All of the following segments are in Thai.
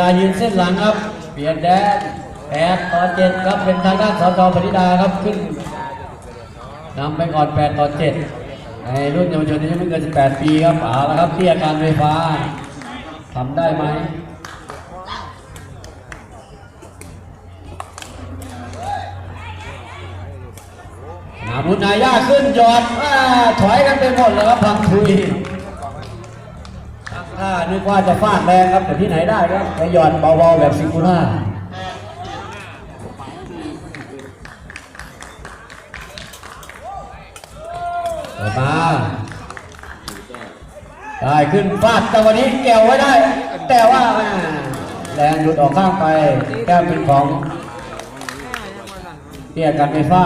ลายืนเส้นหลังครับ เปลี่ยนแดนแปดต่อเจ็ดครับเป็นทางด้านสจปริดาครับขึ้นนำไปก่อนแปดต่อเจ็ดในรุ่นเยาวชนที่ไม่เกิน18ปีครับเอาละครับเตี้ยการไฟฟ้าทำได้ไหมนาบุญนายาขึ้นยอดถอยกันไปหมดเลยครับพังทุย ถ้านึกว่าจะฟาดแรงครับแต่ที่ไหนได้ครับไปหย่อนเบาๆแบบซิงคูล่าเปิดมาได้ขึ้นฟาดแต่วันนี้แกวไว้ได้ แต่ว่าแรงหลุดออกข้างไปแก้มเป็นของเตี้ยกันไฟฟ้า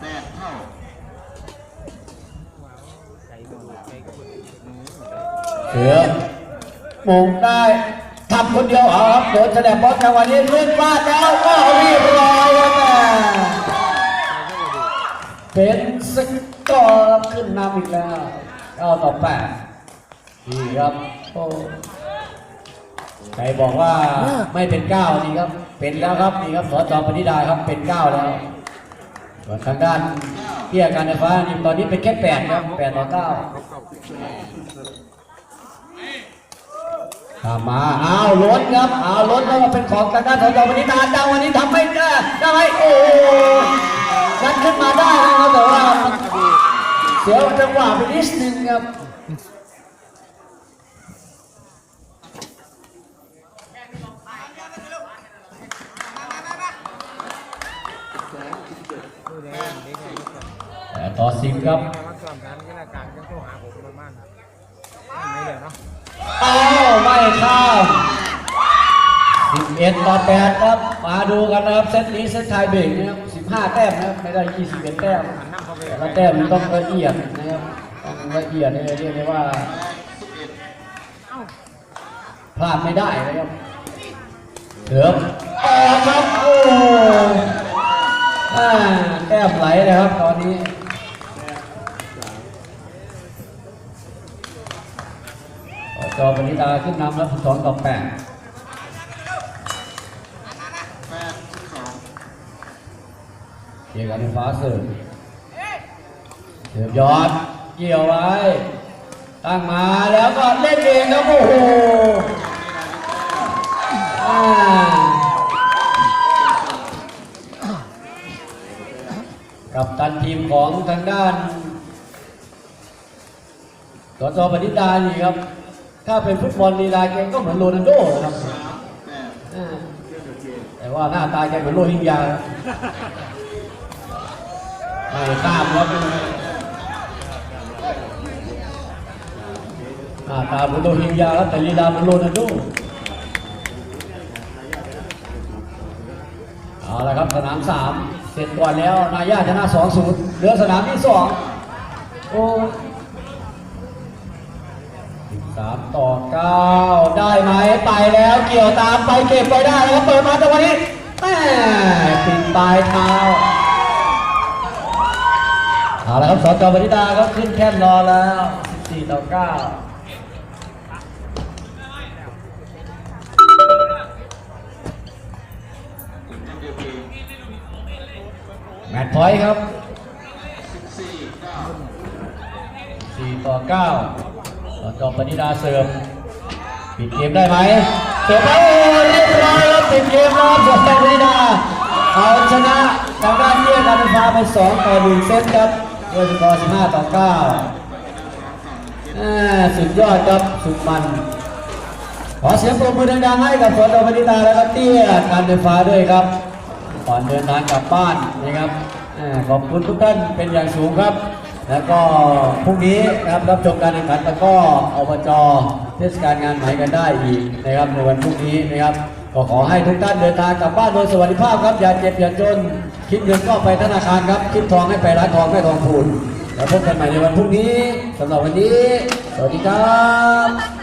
แปดเท่าเสือหมุงได้ทำคนเดียวเอาครับโดนแสดงบอลจังหวะนี้ขึ้นฟาดแล้วก็เรียบร้อยครับแม่เป็นสกอร์ขึ้นนำอีกแล้วเก้าต่อแปดนี่ครับโอ้ ใครบอกว่าไม่เป็นเก้านี่ครับ เป็นแล้วครับนี่ครับสจปณิดาครับเป็นเก้าแล้วส่วนทางด้านเที่ยการไฟฟ้านี่ตอนนี้เป็นแค่แปดครับแปดต่อเก้าตามมาอ้าวล้นครับอ้าวล้นแล้วมาเป็นของทางด้านขอจอมนิตาดาววันนี้ทำไม่ได้ได้ไหมโอ้โหนัดขึ้นมาได้นะครับแต่ว่าเสียจังหวะไปนิดนึงครับ ต่อสิบครับอบการที่ราการก็โทรหาผมประมาณไม่เดี๋ยวเนาะอ้าวไม่ข้าม11ต่อ8ครับ มาดูกันนะครับเซตนี้เซตไทยเบรกนะครับ15แต้มนะครับไม่ได้21แต้มหันหน้าเข้าไปแต่ละแต้มมันต้องละเอียดนะครับต้องละเอียดเลยเรียกได้ว่าพลาดไม่ได้นะครับเสือบออกครับโอ้แต้มไหลเลยครับตอนนี้ จอปณิตาขึ้นนำแล้วสองต่อแปดเกี่ยวกับฟ้าเสิร์ฟเสิร์ฟยอดเกี่ยวไว้ ตั้งมาแล้วก็เล่นเองครับโอ้โหกับตันทีมของทางด้านสจปณิตานี่ครับ ถ้าเป็นฟุตบอลลีลาแกก็เหมือนโรนัลโดนะครับแต่ว่าหน้าตาแกเหมือนโรฮิงญาไม่ข้ามครับหน้าตาเหมือนโรฮิงญาครับแต่ลีลาเหมือนโรนัลโดเอาละครับสนามสามเสร็จก่อนแล้ว นายาชนะ2 0เหลือสนามที่2โอ้ สามต่อเก้าได้ไหมไปแล้วเกี่ยวตามไปเก็บไปได้แล้วเปิดมาจังหวะนี้แม่ปิดปลายเท้าเอาละครับสจบริดาครับขึ้นแค่นรอแล้ว14ต่อ9แมตช์พอยต์ครับ 4 ต่อ 9 สจปณิดาเสร์ฟปิดเกมได้ไหมเสร์ฟไปเรียบร้อยครับปิดเกมแล้วครับสจปณิดาเอาชนะทางด้านเที่ยงการไฟฟ้าไป2ต่อ1เซตครับด้วยสกอร์15ต่อ9อ่าสุดยอดครับสุดมันขอเสียงปรบมือดังๆให้กับสจปณิดาและก็เตี้ยการไฟฟ้าด้วยครับก่อนเดินทางกลับบ้านนะครับขอบคุณทุกท่านเป็นอย่างสูงครับ แล้วก็พรุ่งนี้นะครับรับชมการแข่งขันแล้วก็อบจเทศกาลงานไหมกันได้อีกนะครับในวันพรุ่งนี้นะครับก็ขอให้ทุกท่านเดินทางกลับบ้านโดยสวัสดิภาพครับอย่าเจ็บอย่าจนคิดเงินก็ไปธนาคารครับคิดทองให้ไปร้านทองให้ทองพูนแล้วพบกันใหม่ในวันพรุ่งนี้สำหรับวันนี้ สวัสดีครับ